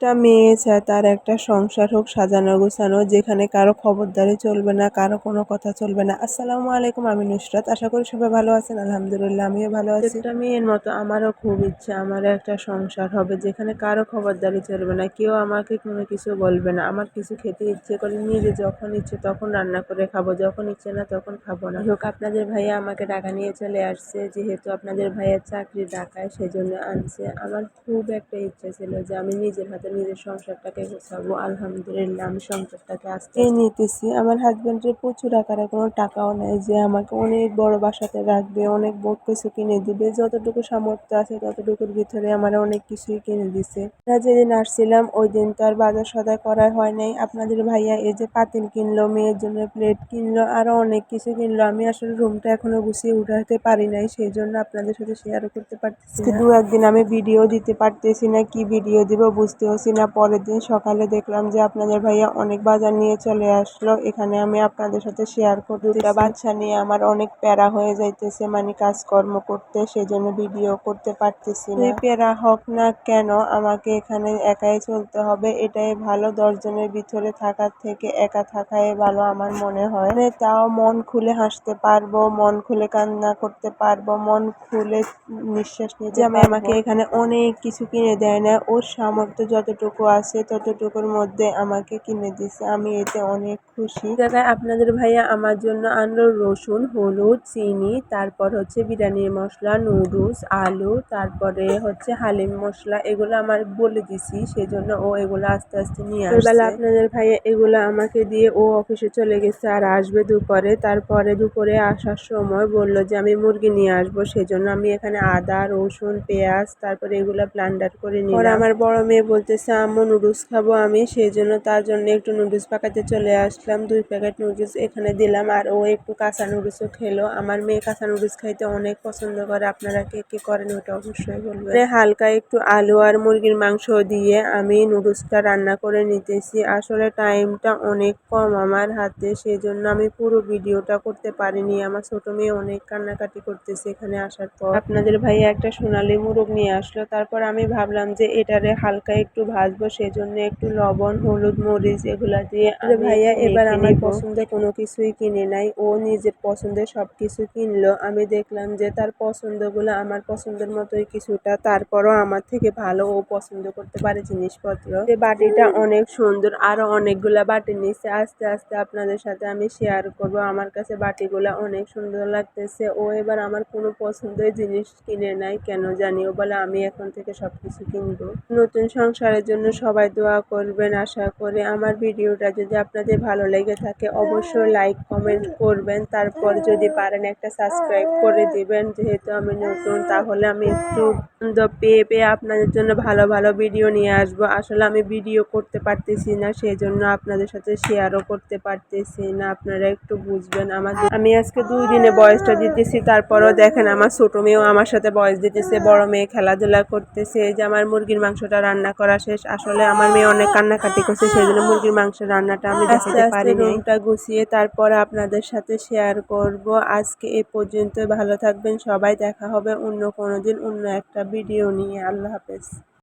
প্রত্যেকটা মেয়ে চায়, তার একটা সংসার হোক, সাজানো গোছানো, যেখানে কারও খবরদারি চলবে না, কারও কোনো কথা চলবে না। আসসালামু আলাইকুম, আমি নুসরাত। আশা করি সবাই ভালো আছেন। আলহামদুলিল্লাহ, আমিও ভালো আছি। একটা মেয়ের মতো আমারও খুব ইচ্ছা, আমার একটা সংসার হবে, যেখানে কারও খবরদারি চলবে না, কেউ আমাকে কোনো কিছু বলবে না। আমার কিছু খেতে ইচ্ছে করে, নিজে যখন ইচ্ছে তখন রান্না করে খাব, যখন ইচ্ছে না তখন খাব না। হোক, আপনাদের ভাইয়া আমাকে টাকা নিয়ে চলে আসছে, যেহেতু আপনাদের ভাইয়ের চাকরি ঢাকায়, সেজন্য আনছে। আমার খুব একটা ইচ্ছা ছিল যে আমি নিজের হাতে নিজের সংসারটাকে গোছাবো আলহামদুলিল্লাহ আমি সংসারটাকে আজকে নিতেছি। আমার হাজব্যান্ডের প্রচুর আকারে কোনো টাকাও নেই যে আমাকে অনেক বড় বাসাতে রাখবে অনেক বড় কিছু কিনে দিবে যতটুকু সামর্থ্য আছে ততটুকুর ভিতরে আমার অনেক কিছুই কিনে দিছে। যেদিন আসছিলাম ওই দিন তো আর বাজার সদায় করা হয় নাই। আপনাদের ভাইয়া এই যে পাতিল কিনলো মেয়ের জন্য প্লেট কিনলো আরও অনেক কিছু কিনলো। আমি আসলে রুমটা এখনও গুছিয়ে উঠাতে পারি নাই সেই জন্য আপনাদের সাথে শেয়ারও করতে পারতেছি দু একদিন আমি ভিডিও দিতে পারতেছি না কি ভিডিও দিব বুঝতেওছি না। পরের দিন সকালে দেখলাম যে আপনাদের ভাইয়া অনেক বাজার নিয়ে চলে আসলো। এখানে আমি আপনাদের সাথে শেয়ার করতে দুটা বাচ্চা নিয়ে আমার অনেক প্যারা হয়ে যাইতেছে মানে কাজকর্ম করতে। সেজন্য ভিডিও করতে পারতেছি না। প্যারা হোক না কেন আমাকে এখানে একাই চলতে হবে। এটাই ভালো। দশজনের ভিতরে থাকার থেকে একা থাকাই ভালো আমার মনে হয়। মানে তাও মন খুলে হাসতে পারব মন খুলে কান্না করতে পারব মন খুলে নিঃশ্বাস নিতে জামাই আমাকে এখানে অনেক কিছু কিনে দেয় না। ওর সামর্থ্য যতটুকু আছে ততটুকুর মধ্যে আমাকে কিনে দিছে। আমি এতে অনেক খুশি। জায়গায় আপনাদের ভাইয়া আমার জন্য আনলো রসুন হলুদ চিনি তারপর হচ্ছে বিরিয়ানির মশলা নুডলস আলু তারপরে হচ্ছে হালিম মশলা এগুলো আমার বলে দিছি সেজন্য ও এগুলো আস্তে আস্তে নিয়ে আসবে আপনাদের ভাইয়া এগুলো আমাকে দিয়ে ও অফিসে চলে গেছে আর আসবে দুপুরে। তারপরে দুপুরে আসার সময় বলল যে আমি মুরগি নিয়ে আসব সেজন্য আমি এখানে আদা রসুন পেঁয়াজ তারপরে এগুলো ব্লান্ডার করে নিই আমার বড় মেয়ে বলতেছে আম্মু নুডলস খাব আমি, সেই জন্য তার জন্য একটু নুডলস পাকাতে চলে আসলাম। দুই প্যাকেট নুডলস এখানে দিলাম আর ও একটু কাঁচা নুডলসও খেলো। আমার মেয়ে কাঁচা নুডলস খাইতে অনেক পছন্দ করে। আপনারা কে কে করেন ওটা অবশ্যই বলবেন। হালকা একটু আলু আর মুরগির মাংস দিয়ে আমি নুডলসটা রান্না করে নিতেছি। আসলে টাইমটা অনেক কম আমার হাতে, সেই জন্য আমি পুরো ভিডিওটা করতে পারিনি। আমার ছোট মেয়ে অনেক কান্নাকাটি করতেছে এখানে আসার পর। আপনাদের ভাইয়া একটা সোনালি মুরগ নিয়ে আসলো। তারপর আমি ভাবলাম যে এটারে হালকা একটু ভাজবো সেজন্য একটু লবণ হলুদ মরিচ এগুলা দিয়ে ভাইয়া এবার আমার পছন্দের কোনো কিছুই কিনে নাই। ও নিজের পছন্দের সব কিছু কিনলো। আমি দেখলাম যে তার পছন্দগুলো আমার পছন্দের মতোই কিছুটা তারপরও আমার থেকে ভালো ও পছন্দ করতে পারে জিনিসপত্র। বাটিটা অনেক সুন্দর আরও অনেকগুলা বাটি নিচ্ছে আস্তে আস্তে আপনাদের সাথে আমি শেয়ার করব। আমার কাছে বাটিগুলা অনেক সুন্দর লাগতেছে। ও এবার আমার কোনো পছন্দের জিনিস কিনে নাই। কেন জানি ও বলে আমি এখন থেকে সব কিছু কিনবো। নতুন সংসারের জন্য সবাই দোয়া করবেন, আশা করে। আমার ভিডিওটা যদি আপনাদের ভালো লেগে থাকে, অবশ্যই লাইক কমেন্ট করবেন। তারপর যদি পারেন একটা সাবস্ক্রাইব করে দিবেন। যেহেতু আমি নতুন, তাহলে আমি একটু আনন্দ পেয়ে পেয়ে আপনাদের জন্য ভালো ভালো ভিডিও নিয়ে আসব। আসলে আমি ভিডিও করতে পারতেছি না সেই জন্য আপনাদের সাথে শেয়ারও করতে পারতেছি না। আপনারা একটু বুঝবেন আমাদের। আমি আজকে দুই দিনে বয়সটা দিতেছি, তারপরও দেখেন আমার ছোট মেয়েও আমার সাথে বয়স দিতেছে, বড় মেয়ে খেলাধুলা করতেছে। যে আমার মুরগির মাংসটা রান্না করা শেষ। আসলে আমার মেয়ে অনেক কান্নাকাটি করছে সেই জন্য মুরগির মাংস রান্নাটা আমি দেখাতে পারি রুমটা গুছিয়ে তারপর আপনাদের সাথে শেয়ার করব। আজকে এ পর্যন্ত ভালো থাকবেন সবাই দেখা হবে অন্য কোনো দিন অন্য একটা ভিডিও নিয়ে। আল্লাহ হাফেজ।